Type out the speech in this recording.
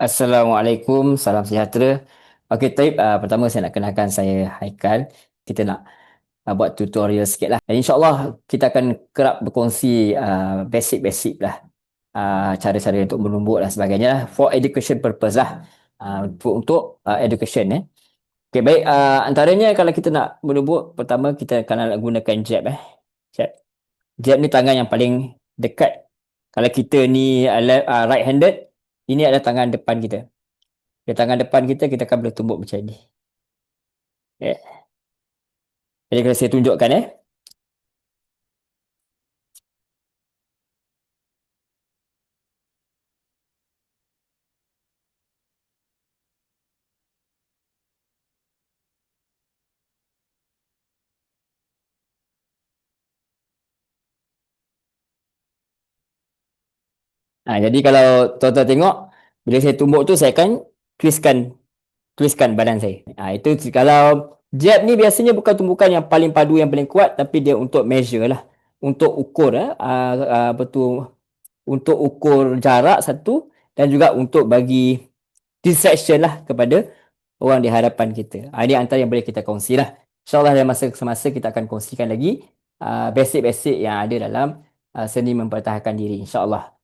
Assalamualaikum, salam sejahtera. Okey, Taib, uh, pertama saya nak kenalkan saya Haikal. Kita nak uh, buat tutorial sikit lah. InsyaAllah kita akan kerap berkongsi uh, basic-basic lah. Uh, cara-cara untuk menumbuk dan sebagainya. For education purpose lah. Uh, untuk uh, education eh. Okey, baik. Uh, antaranya kalau kita nak menumbuk, pertama kita akan nak gunakan jab eh. Jab. Jab ni tangan yang paling dekat. Kalau kita ni uh, right-handed, ini adalah tangan depan kita. Di tangan depan kita, kita akan boleh tumbuk macam ni. Okay. Jadi kalau saya tunjukkan eh. Ha, jadi kalau tuan-tuan tengok, bila saya tumbuk tu saya akan twistkan twistkan badan saya. Ha, itu kalau jab ni biasanya bukan tumbukan yang paling padu yang paling kuat tapi dia untuk measure lah. Untuk ukur eh, uh, betul untuk ukur jarak satu dan juga untuk bagi distraction lah kepada orang di hadapan kita. Ha, ini antara yang boleh kita kongsi lah. InsyaAllah dalam masa semasa kita akan kongsikan lagi uh, basic-basic yang ada dalam uh, seni mempertahankan diri. InsyaAllah.